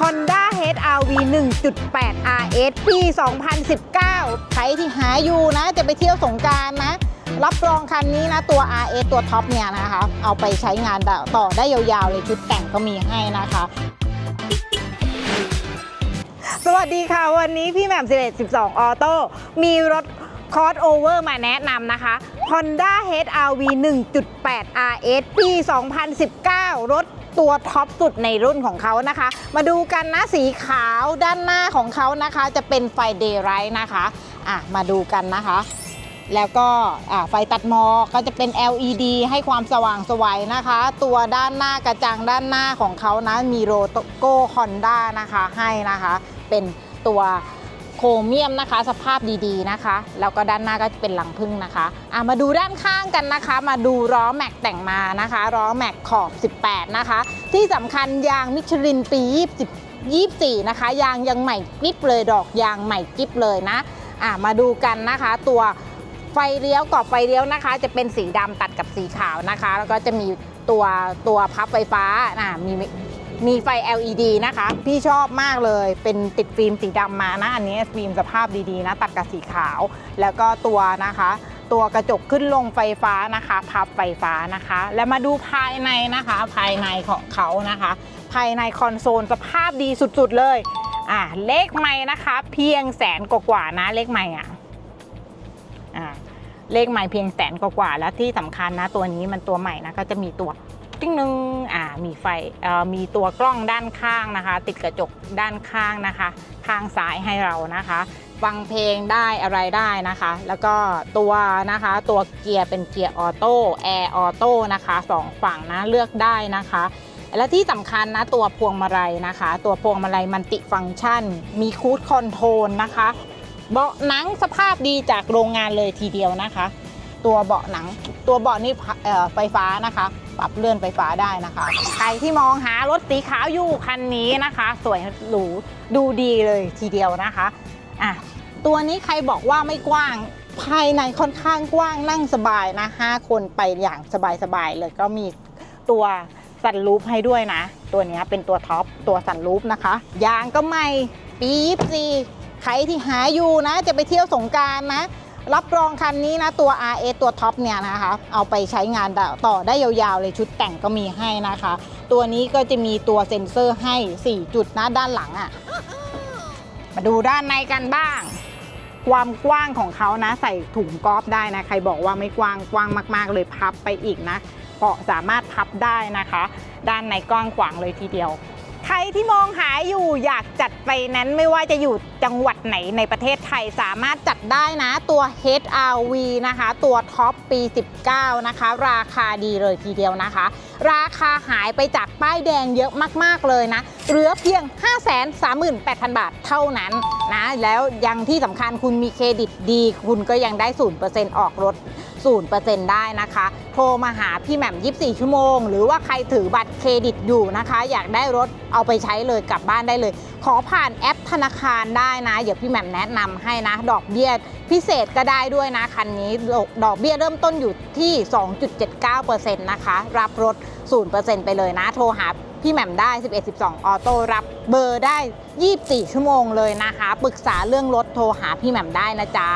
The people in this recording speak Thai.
Honda HR-V 1.8 RS ปี 2019 ใครที่หาอยู่นะ จะไปเที่ยวสงการนะ รับรองคันนี้นะ ตัว RS ตัวท็อปเนี่ยนะคะ เอาไปใช้งานต่อได้ยาวๆเลยชุดแต่งก็มีให้นะคะสวัสดีค่ะ วันนี้พี่แหม่ม11 12 ออโต้มีรถคอ s โอเวอร์มาแนะนำนะคะ Honda HR-V 1.8 RS ปี 2019 รถ ตัวท็อปสุดในรุ่นของเขานะคะ มาดูกันนะสีขาวด้านหน้าของเขานะคะ จะเป็นไฟเดย์ไรท์นะคะอะมาดูกันนะคะแล้วก็ไฟตัดหมอกก็จะเป็น LED ให้ความสว่างสวัยนะคะ ตัวด้านหน้ากระจังด้านหน้าของเขานะ มีโลโก้ฮอนด้านะคะให้นะคะ เป็นตัว โครเมียมนะคะ สภาพดีๆนะคะ แล้วก็ด้านหน้าก็จะเป็นหลังพึ่งนะคะอะมาดูด้านข้างกันนะคะ มาดูล้อแม็กแต่งมานะคะล้อแม็กขอบ 18 นะคะ ที่สำคัญยางมิชลินปี20 24นะคะ ยางยังใหม่กริบเลยดอกยางใหม่กริบเลยนะอะมาดูกันนะคะตัวไฟเลี้ยวกรอบไฟเลี้ยวนะคะ จะเป็นสีดำตัดกับสีขาวนะคะ แล้วก็จะมีตัวตัวพับไฟฟ้าอะมี มีไฟ LED นะคะ พี่ชอบมากเลยเป็นติดฟิล์มสีดำมานะ อันนี้ฟิล์มสภาพดีๆนะ ตัดกับสีขาว แล้วก็ตัวนะคะ ตัวกระจกขึ้นลงไฟฟ้านะคะพับไฟฟ้านะคะ แล้วมาดูภายในนะคะ ภายในของเขานะคะ ภายในคอนโซลสภาพดีสุดๆเลยอ่าเลขไม่นะคะ เพียงแสนกว่าๆนะเลขไม่อะอ่าเลขไม่เพียงแสนกว่าๆแล้วที่สำคัญนะตัวนี้มันตัวใหม่นะก็จะมีตัวติ้งนึงอ่า มีไฟมีตัวกล้องด้านข้างนะคะ ติดกระจกด้านข้างนะคะ ข้างซ้ายให้เรานะคะ ฟังเพลงได้อะไรได้นะคะ แล้วก็ตัวนะคะตัวเกียร์เป็นเกียร์ออโต้แอร์ออโต้นะคะสองฝั่งนะเลือกได้นะคะและที่สำคัญนะตัวพวงมาลัยนะคะ ตัวพวงมาลัยมันติฟังก์ชัน มีคูดคอนโทรลนะคะเบาะหนังสภาพดีจากโรงงานเลยทีเดียวนะคะ ตัวเบาะหนังตัวเบาะนี่ไฟฟ้านะคะ ปรับเลื่อนไฟฟ้าได้นะคะ ใครที่มองหารถสีขาวอยู่คันนี้นะคะ สวยหรูดูดีเลยทีเดียวนะคะอะตัวนี้ใครบอกว่าไม่กว้างภายในค่อนข้างกว้างนั่งสบายนะ 5 คนไปอย่างสบายๆเลยก็มีตัวสันลูปให้ด้วยนะ ตัวนี้เป็นตัวท็อปตัวสันลูปนะคะ ยางก็ใหม่ปี 24 ใครที่หาอยู่นะ จะไปเที่ยวสงการนะ รับรองคันนี้นะตัว RS ตัวท็อปเนี่ยนะคะ เอาไปใช้งานต่อได้ยาวๆเลยชุดแต่งก็มีให้นะคะ ตัวนี้ก็จะมีตัวเซ็นเซอร์ให้ 4 จุดนะด้านหลังอะ่ะ มาดูด้านในกันบ้าง ความกว้างของเขานะ ใส่ถุงกอล์ฟได้นะ ใครบอกว่าไม่กว้างกว้างมาก ๆ เลยพับไปอีกนะเบาะสามารถพับได้นะคะ ด้านในกว้างขวางเลยทีเดียว ใครที่มองหาอยู่อยากจัดไปนั้นไม่ว่าจะอยู่จังหวัดไหนในประเทศไทยสามารถจัดได้นะตัว HRV นะคะ ตัวท็อปปี 19 นะคะ ราคาดีเลยทีเดียวนะคะ ราคาหายไปจากป้ายแดงเยอะมาก ๆ เลยนะ เหลือเพียง 538,000 บาทเท่านั้นนะ แล้วยังที่สำคัญคุณมีเครดิตดี คุณก็ยังได้ 0%ออกรถ0%ได้นะคะ โทรมาหาพี่แหม่ม 24 ชั่วโมง หรือว่าใครถือบัตรเครดิตอยู่นะคะ อยากได้รถเอาไปใช้เลยกลับบ้านได้เลย ขอผ่านแอปธนาคารได้นะ เดี๋ยวพี่แหม่มแนะนำให้นะ ดอกเบี้ยพิเศษก็ได้ด้วยนะคันนี้ดอกดอกเบี้ยเริ่มต้นอยู่ที่ 2.79%นะคะ รับรถ 0%ไปเลยนะ โทรหาพี่แหม่มได้ 11 12 ออโต้รับเบอร์ได้ 24 ชั่วโมงเลยนะคะ ปรึกษาเรื่องรถโทรหาพี่แหม่มได้นะจ๊ะ